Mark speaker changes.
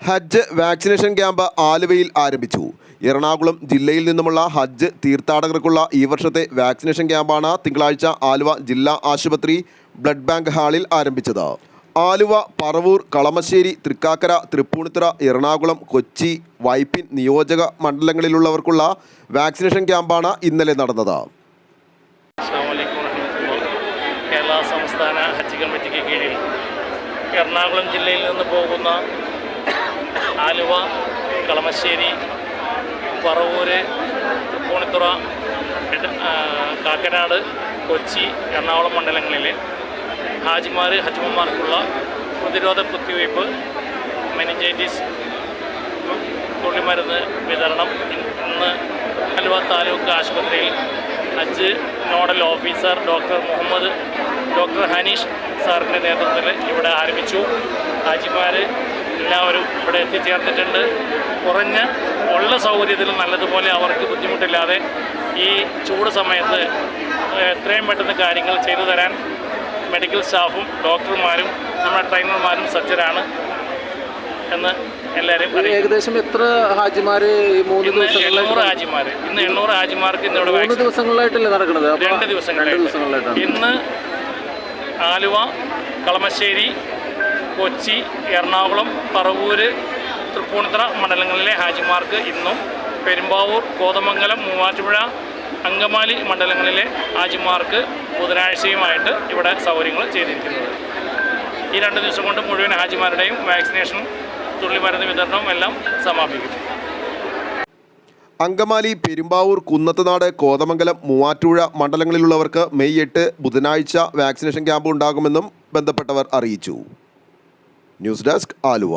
Speaker 1: ഹജ്ജ് vaccination camp ആലുവയിൽ ആരംഭിച്ചു. എറണാകുളം ജില്ലയിൽ നിന്നുമുള്ള ഹജ്ജ് തീർത്ഥാടകർക്കുള്ള ഈ വർഷത്തെ വാക്സിനേഷൻ ക്യാമ്പാണ് തിങ്കളാഴ്ച ആലുവ ജില്ലാ ആശുപത്രി ബ്ലഡ് ബാങ്ക് ഹാളിൽ ആരംഭിച്ചത്. ആലുവ പറവൂർ കളമശ്ശേരി തൃക്കാക്കര തൃപ്പൂണിത്തുറ എറണാകുളം കൊച്ചി വൈപ്പിൻ നിയോജക മണ്ഡലങ്ങളിലുള്ളവർക്കുള്ള വാക്സിനേഷൻ ക്യാമ്പാണ് ഇന്നലെ നടന്നത്.
Speaker 2: കേരള സംസ്ഥാന ഹജ്ജ് എറണാകുളം ജില്ലയിൽ നിന്ന് പോകുന്ന ആലുവ കളമശ്ശേരി പറവൂര് തൃപ്പൂണിത്തുറ എട- കാക്കനാട് കൊച്ചി എറണാകുളം മണ്ഡലങ്ങളിലെ ഹാജിമാർ ഹജ്മന്മാർക്കുള്ള പ്രതിരോധ കുത്തിവയ്പ് മെനിഞ്ചൈറ്റിസ് തുള്ളിമരുന്ന് വിതരണം ഇന്ന് ആലുവ താലൂക്ക് ആശുപത്രിയിൽ ഹജ്ജ് nodal officer doctor Muhammad doctor Haneesh സാറിന്റെ നേതൃത്വത്തിൽ ഇവിടെ ആരംഭിച്ചു. ഹാജിമാർ എല്ലാവരും ഇവിടെ എത്തിച്ചേർന്നിട്ടുണ്ട്. കുറഞ്ഞ ഉള്ള സൗകര്യത്തിൽ നല്ലതുപോലെ അവർക്ക് ബുദ്ധിമുട്ടില്ലാതെ ഈ ചൂട് സമയത്ത് എത്രയും പെട്ടെന്ന് കാര്യങ്ങൾ ചെയ്തു തരാൻ മെഡിക്കൽ സ്റ്റാഫും ഡോക്ടർമാരും നമ്മുടെ ട്രെയിനർമാരും സജ്ജരാണ് എന്ന് എല്ലാവരും
Speaker 3: ഏകദേശം എത്ര ഹാജിമാർ
Speaker 2: ഇന്ന് എണ്ണൂറ് ഹാജിമാർ ഇന്ന് എണ്ണൂറ് ഹാജിമാർക്ക് ഇന്ന് ഇവിടെ
Speaker 3: മൂന്ന്
Speaker 2: വാക്സിൻ
Speaker 3: ദിവസങ്ങളിലായിട്ടല്ലേ നടക്കുന്നത്?
Speaker 2: രണ്ട്
Speaker 3: രണ്ട് ദിവസങ്ങളിലായിട്ടാണ്.
Speaker 2: ഇന്ന് ആലുവ കളമശ്ശേരി കൊച്ചി എറണാകുളം പറവൂര് തൃപ്പൂണിത്തുറ മണ്ഡലങ്ങളിലെ ഹാജിമാർക്ക് ഇന്നും പെരുമ്പാവൂർ കോതമംഗലം മൂവാറ്റുപുഴ അങ്കമാലി മണ്ഡലങ്ങളിലെ ഹാജിമാർക്ക് ബുധനാഴ്ചയുമായിട്ട് ഇവിടെ സൗകര്യങ്ങൾ ചെയ്തിരിക്കുന്നത്. ഈ രണ്ട് ദിവസം കൊണ്ട് മുഴുവൻ ഹാജിമാരുടെയും വാക്സിനേഷനും തുള്ളിമരുന്ന് വിതരണവും എല്ലാം സമാപിക്കും
Speaker 1: അങ്കമാലി പെരുമ്പാവൂർ കുന്നത്തനാട് കോതമംഗലം മൂവാറ്റുപുഴ മണ്ഡലങ്ങളിലുള്ളവർക്ക് മെയ് എട്ട് ബുധനാഴ്ച വാക്സിനേഷൻ ക്യാമ്പ് ഉണ്ടാകുമെന്നും ബന്ധപ്പെട്ടവർ അറിയിച്ചു. News desk Aluva